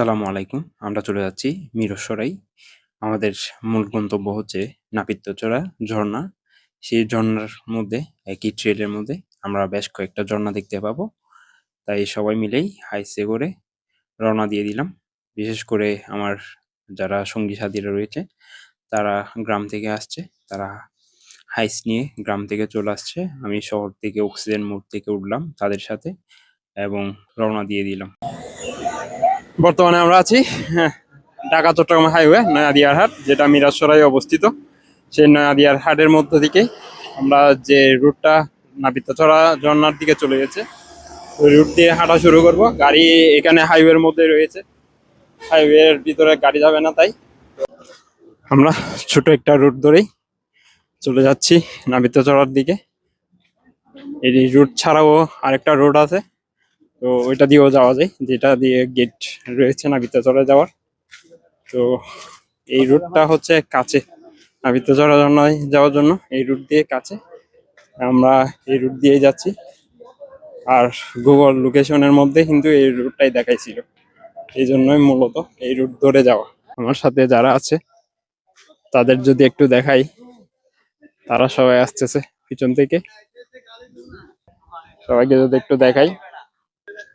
আসসালামু আলাইকুম। আমরা চলে যাচ্ছি মিরসরাই। আমাদের মূল গন্তব্য হচ্ছে নাপিত্যচড়া ঝর্ণা। সেই ঝর্ণার মধ্যে, একই ট্রেলের মধ্যে আমরা বেশ কয়েকটা ঝর্ণা দেখতে পাবো। তাই সবাই মিলেই হাইসে করে রওনা দিয়ে দিলাম। বিশেষ করে আমার যারা সঙ্গী সাথীরা রয়েছে, তারা গ্রাম থেকে আসছে। তারা হাইস নিয়ে গ্রাম থেকে চলে আসছে। আমি শহর থেকে অক্সিজেন মোড় থেকে উঠলাম তাদের সাথে এবং রওনা দিয়ে দিলাম। বর্তমানে আমরা আছি হ্যাঁ, ঢাকা চট্টগ্রাম হাইওয়ে নয়াদিয়ার হাট যেটা মিরাজসরাই অবস্থিত। সেই নয়াদিয়ার হাটের মধ্য থেকে আমরা যে রুটটা নাবিতাছড়া ঝর্ণার দিকে চলে গেছে ওই রুট দিয়ে হাঁটা শুরু করব। গাড়ি এখানে হাইওয়ের মধ্যে রয়েছে। হাইওয়ের ভিতরে গাড়ি যাবে না তাই। আমরা ছোট একটা রুট ধরেই চলে যাচ্ছি নাবিতাছড়ার দিকে। এই রুট ছাড়াও আরেকটা রোড আছে। তো ওইটা দিয়েও যাওয়া যায়। যেটা দিয়ে গেট রয়েছে নাবিতাচড়া যাওয়ার। তো এই রুটটা হচ্ছে কাছে। নাবিতাচড়া জন্য যাওয়ার জন্য এই রুট দিয়ে কাছে। আমরা এই রুট দিয়েই যাচ্ছি। আর গুগল লোকেশনের মধ্যে কিন্তু এই রুটটাই দেখাইছিল। এই জন্যই মূলত এই রুট ধরে যাওয়া। আমার সাথে যারা আছে, তাদের যদি একটু দেখাই, তারা সবাই আসতেছে পিছন থেকে। সবাইকে যদি একটু দেখাই।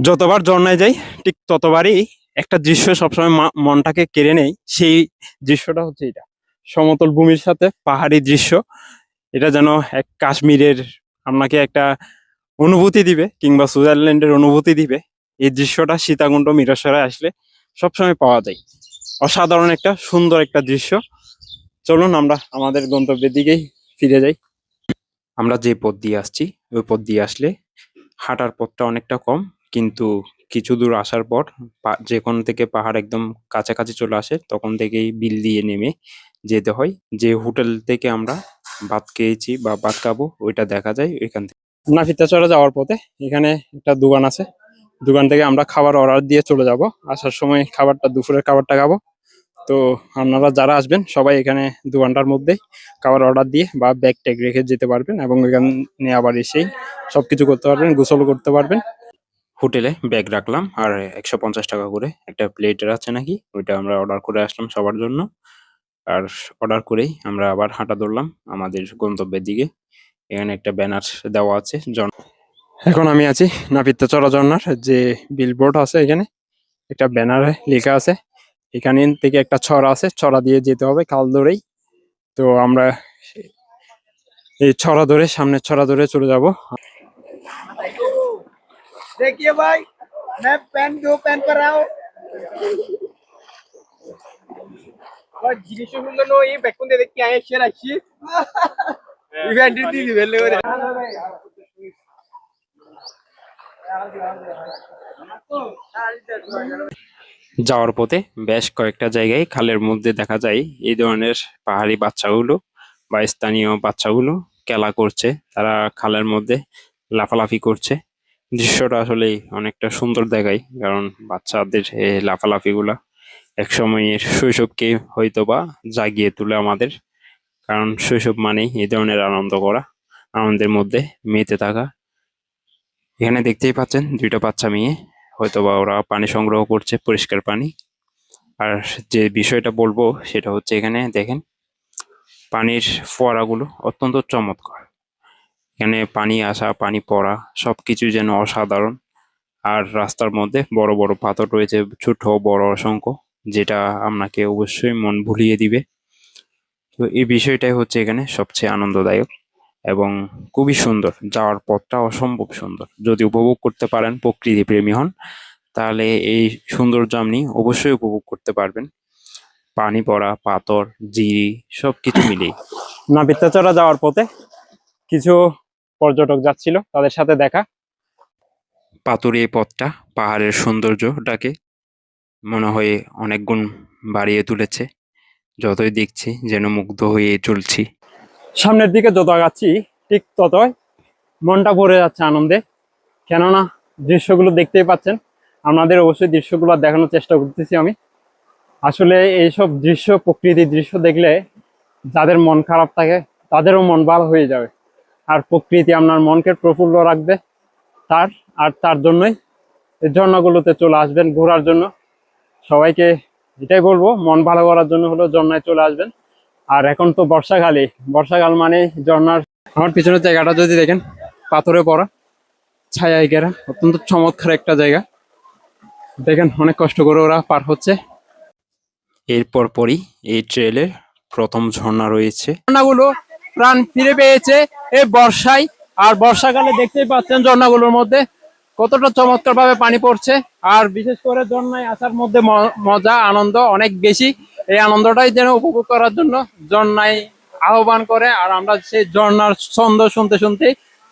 যতবার ঝর্ণায় যাই, ঠিক ততবারই একটা দৃশ্য সবসময় মনটাকে কেড়ে নেই সেই দৃশ্যটা হচ্ছে এটা। সমতল ভূমির সাথে পাহাড়ি দৃশ্য। এটা যেন এক কাশ্মীরের আপনাকে একটা অনুভূতি দিবে কিংবা সুইজারল্যান্ডের অনুভূতি দিবে। এই দৃশ্যটা সীতাকুণ্ড মিরসরায় আসলে সবসময় পাওয়া যায়। অসাধারণ একটা, সুন্দর একটা দৃশ্য। চলুন আমরা আমাদের গন্তব্যের দিকেই ফিরে যাই। আমরা যে পথ দিয়ে আসছি, ওই পথ দিয়ে আসলে হাঁটার পথটা অনেকটা কম। কিন্তু কিছু দূর আসার পর পা- যেখান থেকে পাহাড় একদম কাছাকাছি চলে আসে, তখন থেকেই বিল দিয়ে নেমে যেতে হয়। যে হোটেল থেকে আমরা ভাত খেয়েছি বা ভাত খাব, ওইটা দেখা যায় ওইখান থেকে। নাফিতাচড়া যাওয়ার পথে এখানে একটা দোকান আছে। দোকান থেকে আমরা খাবার অর্ডার দিয়ে চলে যাব। আসার সময় খাবারটা, দুপুরের খাবারটা খাব। তো আপনারা যারা আসবেন, সবাই এখানে দোকানটার মধ্যে খাবার অর্ডার দিয়ে বা ব্যাগ ট্যাগ রেখে যেতে পারবেন এবং এখানে আবার এসেই সবকিছু করতে পারবেন, গোসল করতে পারবেন। হোটেলে ব্যাগ রাখলাম আর একশো পঞ্চাশ টাকা করে একটা প্লেটের আছে নাকি? ওইটা আমরা অর্ডার করে আসলাম সবার জন্য। আর অর্ডার করেই আমরা আবার হাঁটা ধরলাম আমাদের গন্তব্যের দিকে। এখানে একটা ব্যানার দেওয়া আছে, জন এখন আমি আছি নাপিত্য চড়া ঝর্ণার যে বিলবোর্ড আছে এখানে। একটা ব্যানারে লেখা আছে, এখানে থেকে একটা ছড়া আছে, ছড়া দিয়ে যেতে হবে কাল ধরেই। তো আমরা এই ছড়া ধরে, সামনের ছড়া ধরে চলে যাব। देखिए भाई मैं पेन दो पेन पर रहा हूँ জিনিসগুলো এই বেকুন দিয়ে দেখি আয় শেয়ার আসছি ইভেন্টের দিয়ে দিবে লেগে যাওয়ার পথে বেশ কয়েকটা জায়গায় খালের মধ্যে দেখা যায় এই ধরনের পাহাড়ি বাচ্চাগুলো বা স্থানীয় বাচ্চাগুলো খেলা করছে তারা খালের মধ্যে লাফালাফি করছে দৃশ্যটা আসলে অনেকটা সুন্দর দেখায়, কারণ বাচ্চাদের এই লাফালাফিগুলা এক সময়ের শৈশবকে হয়তো বা জাগিয়ে তোলে আমাদের। কারণ শৈশব মানেই এই ধরনের আনন্দ করা আনন্দের মধ্যে মেতে থাকা। এখানে দেখতেই পাচ্ছেন দুইটা বাচ্চা মেয়ে হয়তো বা ওরা পানি সংগ্রহ করছে, পরিষ্কার পানি। আর যে বিষয়টা বলব সেটা হচ্ছে এখানে দেখেন, পানির ফোয়ারাগুলো অত্যন্ত চমৎকার। এখানে পানি আসা, পানি পড়া, সবকিছু যেন অসাধারণ। আর রাস্তার মধ্যে বড় বড় পাথর রয়েছে ছোট বড়, অসংখ্য, যেটা আপনাকে অবশ্যই মন ভুলিয়ে দিবে। তো এই বিষয়টাই হচ্ছে এখানে সবচেয়ে আনন্দদায়ক এবং খুবই সুন্দর। যাওয়ার পথটা অসম্ভব সুন্দর। যদি উপভোগ করতে পারেন, প্রকৃতি প্রেমী হন, তাহলে এই সৌন্দর্য আপনি অবশ্যই উপভোগ করতে পারবেন। পানি পড়া, পাথর জিরি সব সবকিছু মিলিয়ে। নাবিত্যাচড়া যাওয়ার পথে কিছু পর্যটক যাচ্ছিল তাদের সাথে দেখা। পাথুরে এই পথটা পাহাড়ের সৌন্দর্যটাকে মনে হয় অনেক গুণ বাড়িয়ে তুলেছে। যতই দেখছি যেন মুগ্ধ হয়ে চলছি। সামনের দিকে যত আগাচ্ছি ঠিক ততই মনটা ভরে যাচ্ছে আনন্দে। কেননা দৃশ্যগুলো দেখতেই পাচ্ছেন আপনাদের অবশ্যই দৃশ্যগুলো দেখানোর চেষ্টা করতেছি আমি। আসলে এইসব দৃশ্য প্রকৃতির দৃশ্য দেখলে যাদের মন খারাপ থাকে তাদেরও মন ভালো হয়ে যাবে। আর প্রকৃতি আপনার মনকে প্রফুল্ল রাখবে তার আর তার জন্যই এই ঝর্ণাগুলোতে চলে আসবেন ঘোরার জন্য। সবাইকে এটাই বলব মন ভালো করার জন্য হলো ঝর্ণায় চলে আসবেন। আর এখন তো বর্ষাকালে বর্ষাকাল মানে ঝর্ণার আমার পিছনের জায়গাটা যদি দেখেন পাথরে পড়া ছায়ায় ঘেরা অত্যন্ত চমৎকার একটা জায়গা। দেখেন অনেক কষ্ট করে ওরা পার হচ্ছে। এরপর পরই এই ট্রেলের প্রথম ঝর্ণা রয়েছে। ঝর্ণাগুলো প্রাণ ফিরে পেয়েছে এই বর্ষায়। আর বর্ষাকালে দেখতেই পাচ্ছেন ঝর্ণাগুলোর মধ্যে কতটা চমৎকার ভাবে পানি পড়ছে। আর বিশেষ করে ঝর্ণায় আসার মধ্যে মজা, আনন্দ অনেক বেশি। এই আনন্দটাই যেন উপভোগ করার জন্য ঝর্ণায় আহ্বান করে। আর আমরা সেই ঝর্ণার ছন্দ শুনতে শুনতে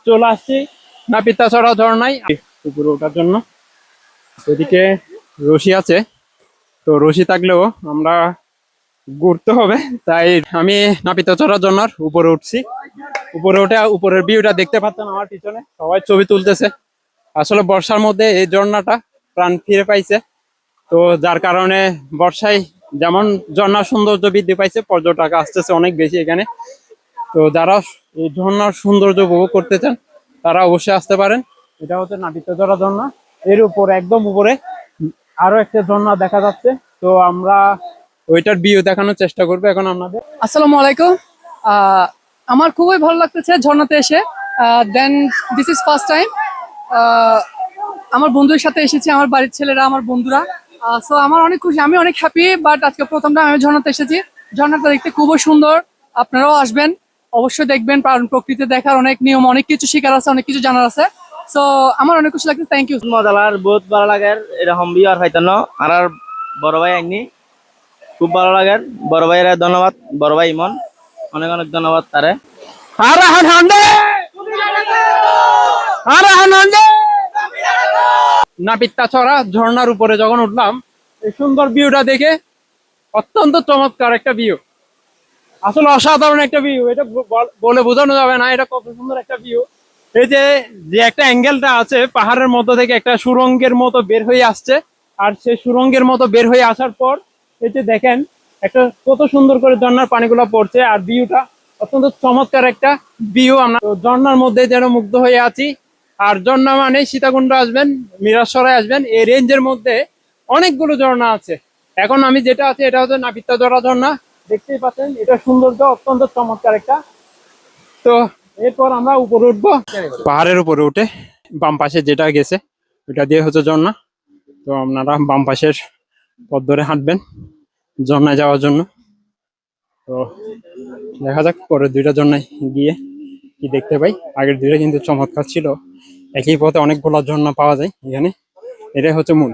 চলে আসছি নাপিতাছড়া ঝর্ণায়। উপরে ওঠার জন্য। এদিকে রশি আছে। তো রশি থাকলেও আমরা ঘুরতে হবে। তাই আমি নাপিতাছড়া ঝর্ণার উপরে উঠছি। উপরে উঠে উপরের ভিউটা দেখতে পাচ্ছেন আমার পিছনে। সবাই ছবি তুলতেছে। আসলে বর্ষার মধ্যে এই ঝর্ণাটা প্রাণ ফিরে পাইছে। তো যার কারণে বর্ষায় যেমন ঝর্ণার সৌন্দর্য বৃদ্ধি পাইছে, পর্যটক আসতেছে অনেক বেশি এখানে। তো যারা এই ঝর্ণার সৌন্দর্য উপভোগ করতে চান, তারা অবশ্যই আসতে পারেন। এটা হচ্ছে নাপিতঝরা ঝর্ণা। এর উপর, একদম উপরে, আরও একটা ঝর্ণা দেখা যাচ্ছে। তো আমরা ওইটার ভিউ দেখানোর চেষ্টা করব এখন আপনাদের। আসসালামু আলাইকুম। আহ, আমার খুবই ভালো লাগতেছে ঝর্ণাতে এসে। Then this is first time আমার বন্ধুদের সাথে এসেছি আমার বাড়ির ছেলেরা আমার বন্ধুরা। সো আমার অনেক খুশি আমি অনেক হ্যাপি বাট আজকে প্রথম টাইম আমি ঝর্ণাতে এসেছি। ঝর্ণাটা দেখতে খুবই সুন্দর আপনারাও আসবেন অবশ্যই দেখবেন কারণ প্রকৃতি দেখার অনেক নিয়ম অনেক কিছু শিকার আছে অনেক কিছু জানার আছে। সো আমার অনেক খুশি লাগছে থ্যাংক ইউ মজা লাগার বহুত ভালো লাগে এরকম বিয়ে আর হয়তো আর আর বড় ভাই একনি খুব ভালো লাগে। বড় ভাইয়ের ধন্যবাদ। বড় ভাই ইমন, অনেক অনেক ধন্যবাদ তারে। নাপিত্তা ছড়া, ঝর্ণার উপরে যখন উঠলাম, এই সুন্দর ভিউটা দেখে অত্যন্ত চমৎকার একটা ভিউ আসলে অসাধারণ একটা ভিউ এটা বলে বোঝানো যাবে না, এটা কত সুন্দর একটা ভিউ এই যে যে একটা অ্যাঙ্গেলটা আছে, পাহাড়ের মধ্যে থেকে একটা সুরঙ্গের মতো বের হয়ে আসছে। আর সেই সুরঙ্গের মতো বের হয়ে আসার পর এই যে দেখেন, একটা কত সুন্দর করে ঝর্ণার পানিগুলো পড়ছে আর ভিউটা অত্যন্ত চমৎকার একটা ভিউ আমরা তো ঝর্ণার মধ্যে যেন মুগ্ধ হয়ে আছি। আর ঝর্ণা মানে সীতাকুণ্ড আসবেন মিরাসরায় আসবেন, এই রেঞ্জের মধ্যে অনেকগুলো ঝর্ণা আছে। এখন আমি যেটা আছে, এটা হচ্ছে নাপিতা জরা ঝর্ণা। দেখতেই পাচ্ছেন, এটা সৌন্দর্য অত্যন্ত চমৎকার একটা। তো এরপর আমরা উপরে উঠবো। পাহাড়ের উপরে উঠে বাম পাশে যেটা গেছে, ওটা দিয়ে হচ্ছে ঝর্ণা। তো আপনারা বাম পাশের পথ ধরে হাঁটবেন, ঝর্ণায় যাওয়ার জন্য। তো দেখা যাক পরের দুইটা ঝর্ণায় গিয়ে কি দেখতে পাই। আগের দুইটা কিন্তু চমৎকার ছিল। একই পথে অনেকগুলো ঝর্ণা পাওয়া যায় এখানে। এটাই হচ্ছে মূল।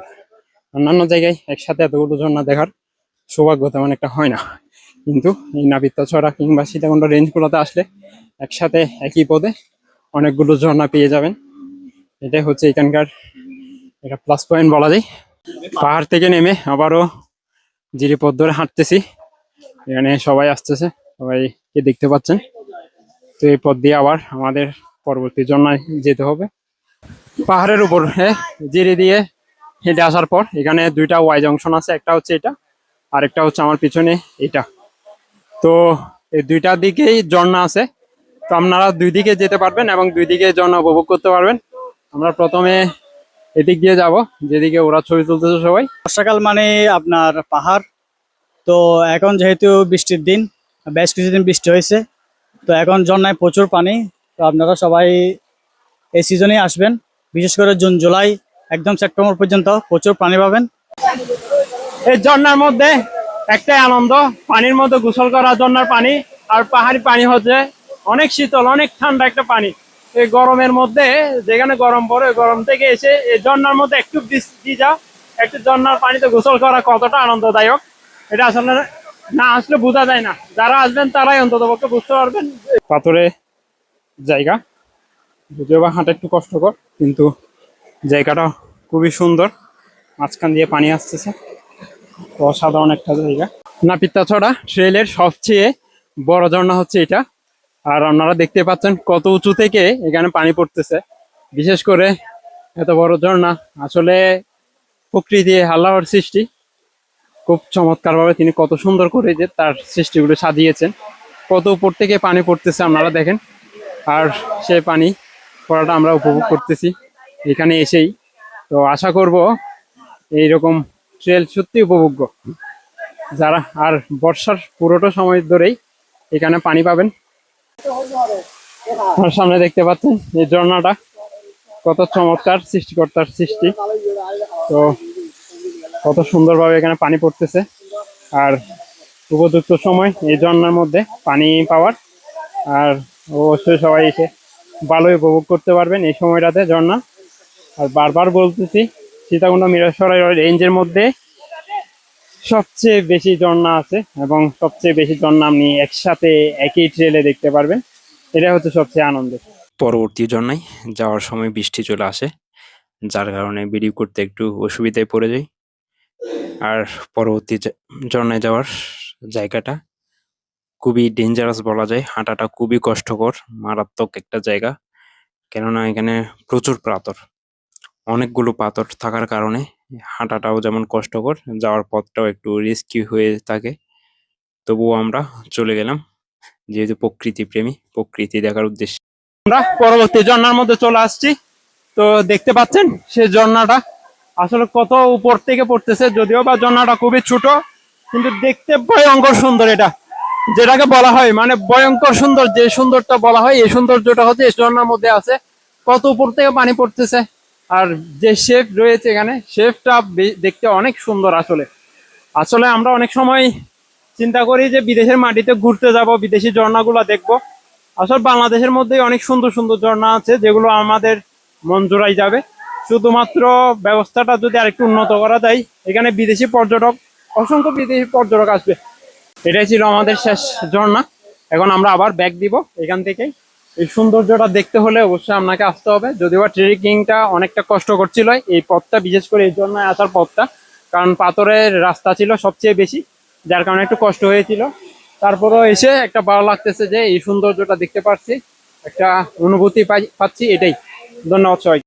অন্যান্য জায়গায় একসাথে এতগুলো ঝর্ণা দেখার সৌভাগ্য তেমন একটা হয় না। কিন্তু এই নাবিত্য ছড়া কিংবা সীতাকুণ্ড রেঞ্জগুলোতে আসলে একসাথে একই পদে অনেকগুলো ঝর্ণা পেয়ে যাবেন। এটাই হচ্ছে এখানকার এটা প্লাস পয়েন্ট বলা যায়। পাহাড় থেকে নেমে আবারও জিরিপথ ধরে হাঁটতেছি। এখানে সবাই আসতেছে, সবাইকে দেখতে পাচ্ছেন। তো এই পথ দিয়ে আবার আমাদের পরবর্তী জন্যায় যেতে হবে। পাহাড়ের উপর জিরি দিয়ে হেঁটে আসার পর এখানে দুইটা ওয়াই জংশন আছে, একটা হচ্ছে এটা, আরেকটা হচ্ছে আমার পিছনে এটা। তো এই দুইটা দিকেই ঝর্ণা আছে। তো আপনারা দুই দিকে যেতে পারবেন এবং দুই দিকে ঝর্ণা উপভোগ করতে পারবেন। আমরা প্রথমে এদিক দিয়ে যাব যেদিকে ওরা ছবি তুলতেছে সবাই। বর্ষাকাল মানে আপনার পাহাড়। তো এখন যেহেতু বৃষ্টির দিন বেশ কিছুদিন বৃষ্টি হয়েছে তো এখন ঝর্ণায় প্রচুর পানি। তো আপনারা সবাই এই সিজনেই আসবেন বিশেষ করে জুন জুলাই একদম সেপ্টেম্বর পর্যন্ত প্রচুর পানি পাবেন। এই ঝর্ণার মধ্যে একটাই আনন্দ পানির মধ্যে গোসল করা ঝর্ণার পানি আর পাহাড়ি পানি হচ্ছে অনেক শীতল অনেক ঠান্ডা একটা পানি। এই গরমের মধ্যে, যেখানে গরম পড়ে গরম থেকে এসে এই ঝর্ণার মধ্যে একটু ভিজ- একটু ঝর্ণার পানিতে গোসল করা কতটা আনন্দদায়ক। এটা আসলে না আসলে বোঝা যায় না। যারা আসবেন, তারাই অন্তত পক্ষে বুঝতে পারবেন। পাথরে জায়গা। যদিও বা হাঁটা একটু কষ্টকর, কিন্তু জায়গাটা খুবই সুন্দর। মাঝখান দিয়ে পানি আসতেছে। অসাধারণ একটা জায়গা। নাপিতাছড়া ট্রেলের সবচেয়ে বড় ঝর্ণা হচ্ছে এটা। আর আপনারা দেখতে পাচ্ছেন কত উঁচু থেকে এখানে পানি পড়তেছে। বিশেষ করে এত বড় ঝর্ণা, আসলে প্রকৃতি আল্লাহর সৃষ্টি। খুব চমৎকার ভাবে তিনি কত সুন্দর করে যে তার সৃষ্টিগুলো সাজিয়েছেন। কত উপর থেকে পানি পড়তেছে আপনারা দেখেন। আর সেই পানি পড়াটা আমরা উপভোগ করতেছি এখানে এসেই। তো আশা করব এইরকম ট্রেল সত্যি উপভোগ্য। যারা, আর বর্ষার পুরোটা সময় ধরেই এখানে পানি পাবেন। আর সামনে দেখতে পাচ্ছেন এই ঝর্ণাটা। কত চমৎকার সৃষ্টিকর্তার সৃষ্টি। তো কত সুন্দরভাবে এখানে পানি পড়তেছে। আর উপযুক্ত সময় এই ঝর্ণার মধ্যে পানি পাওয়ার। আর অবশ্যই সবাই এসে ভালোই উপভোগ করতে পারবেন এই সময়টাতে ঝর্ণা। আর বারবার বলতেছি, সীতাকুণ্ড মিরাসরাই রেঞ্জের মধ্যে সবচেয়ে বেশি ঝর্ণা আছে এবং সবচেয়ে বেশি ঝর্ণা আপনি একসাথে একই ট্রেলে দেখতে পারবেন। এটা হচ্ছে সবচেয়ে আনন্দের পরবর্তী জন্যায় যাওয়ার সময় বৃষ্টি চলে আসে, যার কারণে ভিডিও করতে একটু অসুবিধায় পড়ে যাই। আর পরবর্তী ঝর্ণায় যাওয়ার জায়গাটা খুবই ডেঞ্জারাস বলা যায়। হাঁটাটা খুবই কষ্টকর, মারাত্মক একটা জায়গা। কেননা এখানে প্রচুর পাথর অনেকগুলো পাথর থাকার কারণে হাঁটাটাও যেমন কষ্টকর, যাওয়ার পথটাও একটু রিস্কি হয়ে থাকে। তবুও আমরা চলে গেলাম, যেহেতু প্রকৃতি প্রেমী প্রকৃতি দেখার উদ্দেশ্যে। আমরা পরবর্তী ঝর্ণার মধ্যে চলে আসছি। তো দেখতে পাচ্ছেন সেই ঝর্ণাটা আসলে কত উপর থেকে পড়তেছে যদিও বা ঝর্ণাটা খুবই ছোট, কিন্তু দেখতে ভয়ঙ্কর সুন্দর এটা। যেটাকে বলা হয় মানে ভয়ঙ্কর সুন্দর যে সুন্দরটা বলা হয়, এই সৌন্দর্যটা হচ্ছে এই ঝর্ণার মধ্যে আছে। কত উপর থেকে পানি পড়তেছে? আর যে শেফ রয়েছে এখানে শেফটা দেখতে অনেক সুন্দর আসলে। আসলে আমরা অনেক সময় চিন্তা করি যে বিদেশের মাটিতে ঘুরতে যাব, বিদেশি ঝর্ণাগুলো দেখব। আসলে বাংলাদেশের মধ্যে অনেক সুন্দর সুন্দর ঝর্ণা আছে, যেগুলো আমাদের মন যাবে। শুধুমাত্র ব্যবস্থাটা যদি আরেকটু উন্নত করা যায়, এখানে বিদেশি পর্যটক, অসংখ্য বিদেশি পর্যটক আসবে। এটাই ছিল আমাদের শেষ ঝর্ণা। এখন আমরা আবার ব্যাগ দিব এখান থেকেই। এই সৌন্দর্যটা দেখতে হলে অবশ্যই আপনাকে আসতে হবে। যদিও বা ট্রেকিংটা অনেকটা কষ্ট করছিল এই পথটা, বিশেষ করে এই জন্য আসার পথটা। কারণ পাথরের রাস্তা ছিল সবচেয়ে বেশি, যার কারণে একটু কষ্ট হয়েছিল। তারপরেও এসে একটা ভালো লাগতেছে যে এই সৌন্দর্যটা দেখতে পাচ্ছি একটা অনুভূতি পাচ্ছি এটাই। ধন্যবাদ সবাই